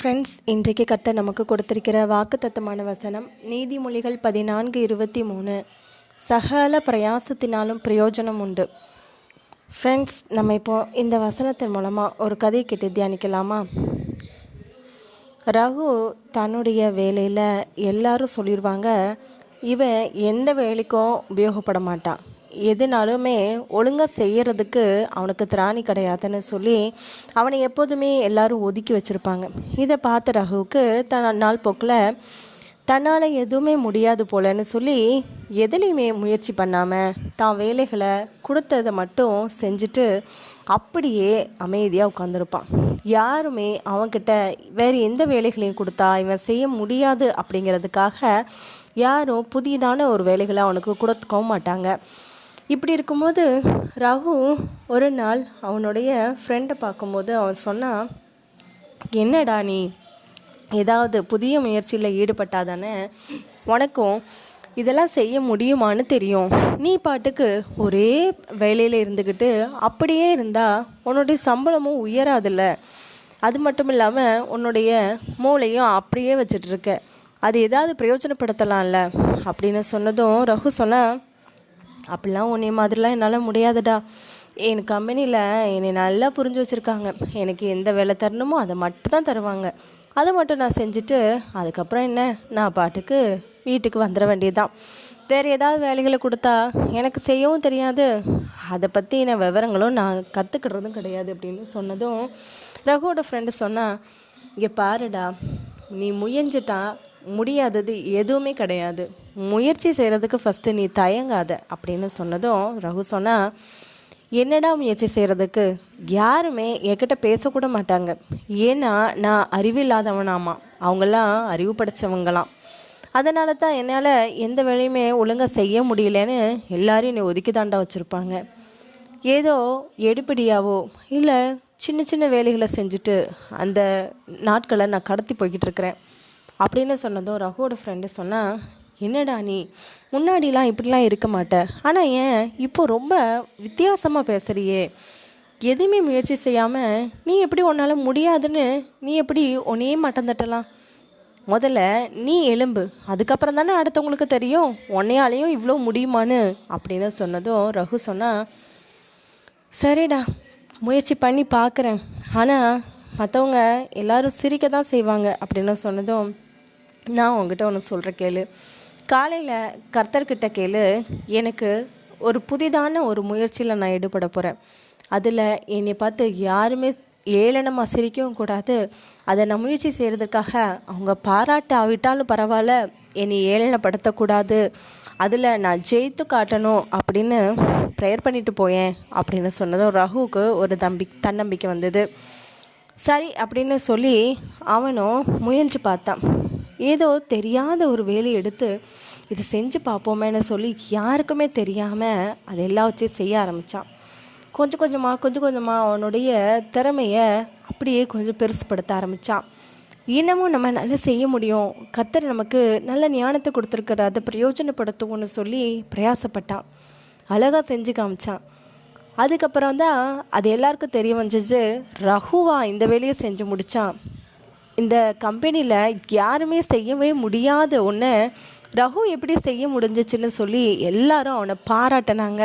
Friends இன்றைக்கு கத்த நமக்கு கொடுத்திருக்கிற வாக்குத்தத்தமான வசனம் நீதிமொழிகள் பதினான்கு இருபத்தி மூணு. சகல பிரயாசத்தினாலும் பிரயோஜனம் உண்டு. ஃப்ரெண்ட்ஸ் நம்ம இப்போ இந்த வசனத்தின் மூலமாக ஒரு கதை கேட்டு தியானிக்கலாமா? ரகு தன்னுடைய வேலையில் எல்லாரும் சொல்லிடுவாங்க இவன் எந்த வேலைக்கும் உபயோகப்பட மாட்டான். எதுனாலுமே ஒழுங்காக செய்கிறதுக்கு அவனுக்கு திராணி கிடையாதுன்னு சொல்லி அவனை எப்போதுமே எல்லாரும் ஒதுக்கி வச்சுருப்பாங்க. இதை பார்த்த ரகுவுக்கு தன் நாள் போக்கில் தன்னால் எதுவுமே முடியாது போலன்னு சொல்லி எதுலேயுமே முயற்சி பண்ணாமல் தான் வேலைகளை கொடுத்ததை மட்டும் செஞ்சுட்டு அப்படியே அமைதியாக உட்காந்துருப்பான் யாருமே அவன்கிட்ட வேறு எந்த வேலைகளையும் கொடுத்தா இவன் செய்ய முடியாது அப்படிங்கிறதுக்காக யாரும் புதிதான ஒரு வேலைகளை அவனுக்கு கொடுத்துக்கவும் மாட்டாங்க. இப்படி இருக்கும்போது ரகு ஒரு நாள் அவனுடைய ஃப்ரெண்டை பார்க்கும்போது அவன் சொன்னான் என்னடா நீ? ஏதாவது புதிய முயற்சியில் ஈடுபட்டாதானே உனக்கும் இதெல்லாம் செய்ய முடியுமான்னு தெரியும். நீ பாட்டுக்கு ஒரே வேலையில் இருந்துக்கிட்டு அப்படியே இருந்தால் உன்னுடைய சம்பளமும் உயராதில்ல. அது மட்டும் இல்லாமல் உன்னுடைய மூளையும் அப்படியே வச்சிட்ருக்க அது ஏதாவது பிரயோஜனப்படுத்தலாம்ல? அப்படின்னு சொன்னதும் ரகு சொன்னால் அப்படிலாம் உன்னை மாதிரிலாம் என்னால் முடியாதுடா. என் கம்பெனியில் என்னை நல்லா புரிஞ்சு வச்சுருக்காங்க. எனக்கு எந்த வேலை தரணுமோ அதை மட்டும் தான் தருவாங்க. அதை மட்டும் நான் செஞ்சுட்டு அதுக்கப்புறம் என்ன? நான் பாட்டுக்கு வீட்டுக்கு வந்துட வேண்டியதுதான். வேறு ஏதாவது வேலைகளை கொடுத்தா எனக்கு செய்யவும் தெரியாது. அதை பற்றின விவரங்களும் நான் கற்றுக்கிடுறதும் கிடையாது அப்படின்னு சொன்னதும் ரகுவோட ஃப்ரெண்டு சொன்னால் இங்கே பாருடா நீ முயஞ்சிட்டா முடியாதது எதுவுமே கிடையாது. முயற்சி செய்கிறதுக்கு ஃபஸ்ட்டு நீ தயங்காத அப்படின்னு சொன்னதும் ரகு சொன்னால் என்னடா முயற்சி செய்கிறதுக்கு யாருமே என்கிட்ட பேசக்கூட மாட்டாங்க. ஏன்னா நான் அறிவில்லாதவனாமா? அவங்களாம் அறிவு படைச்சவங்களாம். அதனால தான் என்னால் எந்த வேலையுமே ஒழுங்காக செய்ய முடியலன்னு எல்லாரையும் என்னை ஒதுக்கி தாண்டா வச்சுருப்பாங்க. ஏதோ எடுப்படியாவோ இல்லை சின்ன சின்ன வேலைகளை செஞ்சுட்டு அந்த நாட்களை நான் கடத்தி போய்கிட்டு இருக்கிறேன். அப்படின்னு சொன்னதும் ரகுவோட ஃப்ரெண்டு சொன்னால் என்னடா நீ? முன்னாடிலாம் இப்படிலாம் இருக்க மாட்ட. ஆனால் ஏன்? இப்போ ரொம்ப வித்தியாசமாக பேசுகிறியே எதுவுமே முயற்சி செய்யாமல் நீ எப்படி உன்னால் முடியாதுன்னு நீ எப்படி உன்னையே மட்டம் தட்டலாம்? முதல்ல நீ எலும்பு அதுக்கப்புறம் தானே அடுத்தவங்களுக்கு தெரியும். உன்னையாலையும் இவ்வளோ முடியுமான்னு அப்படின்னு சொன்னதும் ரகு சொன்னா சரிடா முயற்சி பண்ணி பார்க்குறேன் ஆனால் மற்றவங்க எல்லாரும் சிரிக்க தான் செய்வாங்க. அப்படின்னு சொன்னதும் நான் உங்ககிட்ட ஒன்று சொல்கிற கேளு. காலையில் கர்த்தர்கிட்ட கேளு எனக்கு ஒரு புதிதான ஒரு முயற்சியில் நான் ஈடுபட போகிறேன் அதில் என்னை பார்த்து யாருமே ஏளனமாக சிரிக்கவும் கூடாது. அதை நான் முயற்சி செய்கிறதுக்காக அவங்க பாராட்டாவிட்டாலும் பரவாயில்ல என்னை ஏளனப்படுத்தக்கூடாது. அதில் நான் ஜெயித்து காட்டணும் அப்படின்னு ப்ரேயர் பண்ணிட்டு போயேன் அப்படின்னு சொன்னதும் ரகுவுக்கு ஒரு தம்பி தன்னம்பிக்கை வந்தது. சரி அப்படின்னு சொல்லி அவனும் முயன்று பார்த்தான். ஏதோ தெரியாத ஒரு வேலையை எடுத்து இது செஞ்சு பார்ப்போமேன்னு சொல்லி யாருக்குமே தெரியாமல் அதை எல்லாம் வச்சு செய்ய ஆரம்பித்தான் கொஞ்சம் கொஞ்சமாக கொஞ்சம் கொஞ்சமாக அவனுடைய திறமையை அப்படியே கொஞ்சம் பெருசுப்படுத்த ஆரம்பித்தான் இன்னமும் நம்ம நல்லா செய்ய முடியும். கத்தர் நமக்கு நல்ல ஞானத்தை கொடுத்துருக்குற அதை பிரயோஜனப்படுத்துவோன்னு சொல்லி பிரயாசப்பட்டான். அழகாக செஞ்சு காமிச்சான். அதுக்கப்புறம் தான் அது எல்லாருக்கும் தெரிய வந்துச்சு ரகுவா இந்த வேலையை செஞ்சு முடித்தான் இந்த கம்பெனியில் யாருமே செய்யவே முடியாத ஒன்று ரகு எப்படி செய்ய முடிஞ்சிச்சுன்னு சொல்லி எல்லாரும் அவனை பாராட்டினாங்க.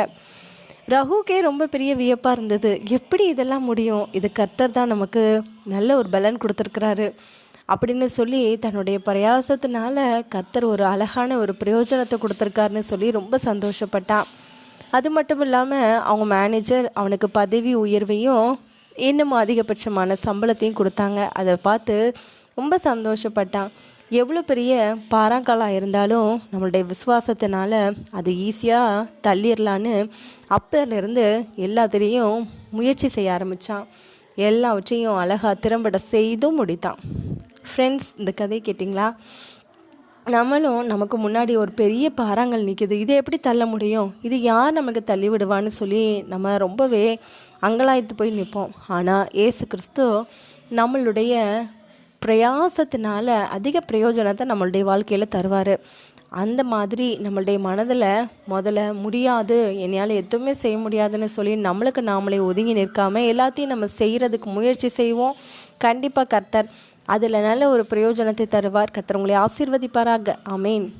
ரகுக்கே ரொம்ப பெரிய வியப்பாக இருந்தது. எப்படி இதெல்லாம் முடியும்? இது கர்த்தர் தான் நமக்கு நல்ல ஒரு பலன் கொடுத்துருக்குறாரு அப்படின்னு சொல்லி தன்னுடைய பிரயாசத்தினால கர்த்தர் ஒரு அழகான ஒரு பிரயோஜனத்தை கொடுத்துருக்காருன்னு சொல்லி ரொம்ப சந்தோஷப்பட்டான். அது மட்டும் இல்லாமல் அவங்க மேனேஜர் அவனுக்கு பதவி உயர்வையும் இன்னமும் அதிகபட்சமான சம்பளத்தையும் கொடுத்தாங்க. அதை பார்த்து ரொம்ப சந்தோஷப்பட்டான். எவ்வளோ பெரிய பாறாங்கல்லாம் இருந்தாலும் நம்மளுடைய விசுவாசத்தினால அது ஈஸியாக தள்ளிடலான்னு அப்போலேருந்து எல்லாத்துலேயும் முயற்சி செய்ய ஆரம்பித்தான் எல்லாவற்றையும் அழகாக திறம்பட செய்தும் முடித்தான். ஃப்ரெண்ட்ஸ் இந்த கதை கேட்டிங்களா? நம்மளும் நமக்கு முன்னாடி ஒரு பெரிய பாறாங்கல் நிற்கிது இதை எப்படி தள்ள முடியும்? இது யார் நமக்கு தள்ளி விடுவான்னு சொல்லி நம்ம ரொம்பவே அங்கலாய்த்து போய் நிற்போம் ஆனால் ஏசு கிறிஸ்து நம்மளுடைய பிரயாசத்தினால அதிக பிரயோஜனத்தை நம்மளுடைய வாழ்க்கையில் தருவார். அந்த மாதிரி நம்மளுடைய மனதில் முதல்ல முடியாது என்னையால் எதுவுமே செய்ய முடியாதுன்னு சொல்லி நம்மளுக்கு நாமளே ஒதுங்கி நிற்காம எல்லாத்தையும் நம்ம செய்கிறதுக்கு முயற்சி செய்வோம். கண்டிப்பாக கர்த்தர் அதில் நல்ல ஒரு பிரயோஜனத்தை தருவார். கர்த்தர் உங்களை ஆசீர்வதிப்பாராக. அமேன்